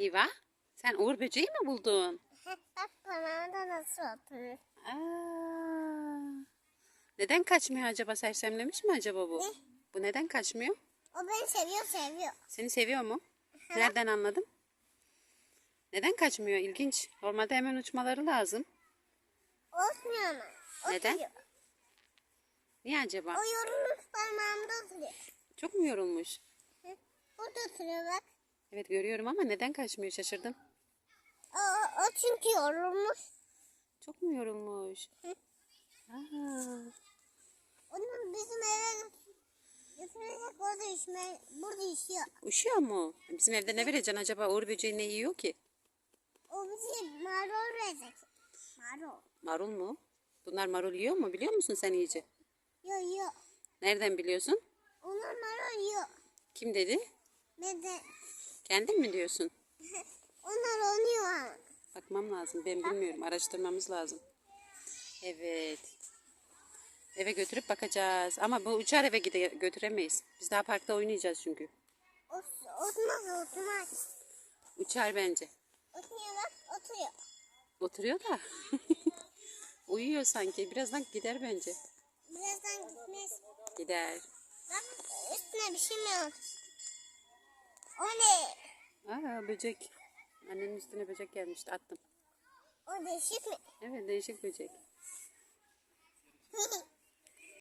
Liva sen uğur böceği mi buldun? Bak parmağımda nasıl oturur. Aa, neden kaçmıyor acaba? Sersemlemiş mi acaba bu? Ne? Bu neden kaçmıyor? O beni seviyor seviyor. Seni seviyor mu? Nereden anladın? Neden kaçmıyor? İlginç. Normalde hemen uçmaları lazım. Olmuyor ama. Neden? Oturuyor. Niye acaba? O yorulmuş parmağımda oturuyor. Çok mu yorulmuş? Hı? Burada oturuyor bak. Evet görüyorum ama neden kaçmıyor şaşırdım. O, o çünkü yorulmuş. Çok mu yorulmuş? Hı. Aa, Onu bizim eve götürecek orada işme, burada işiyor. üşüyor mu? Bizim evde ne vereceksin acaba? Uğur böceği ne yiyor ki? O bize marul verecek. Marul. Marul mu? Bunlar marul yiyor mu? Biliyor musun sen iyice? Yok yok. Nereden biliyorsun? Onlar marul yiyor. Kim dedi? Ben de Kendin mi diyorsun? onlar ama. Bakmam lazım. Ben bilmiyorum. Araştırmamız lazım. Evet. Eve götürüp bakacağız. Ama bu uçar eve gide götüremeyiz. Biz daha parkta oynayacağız çünkü. Oturmaz oturmaz. Uçar bence. Oturuyor bak oturuyor. Oturuyor da. Uyuyor sanki. Birazdan gider bence. Birazdan gitmez. Gider. Bak üstüne bir şey mi yok? O ne? Aa böcek. Annenin üstüne böcek gelmişti. Attım. O değişik mi? Evet değişik böcek.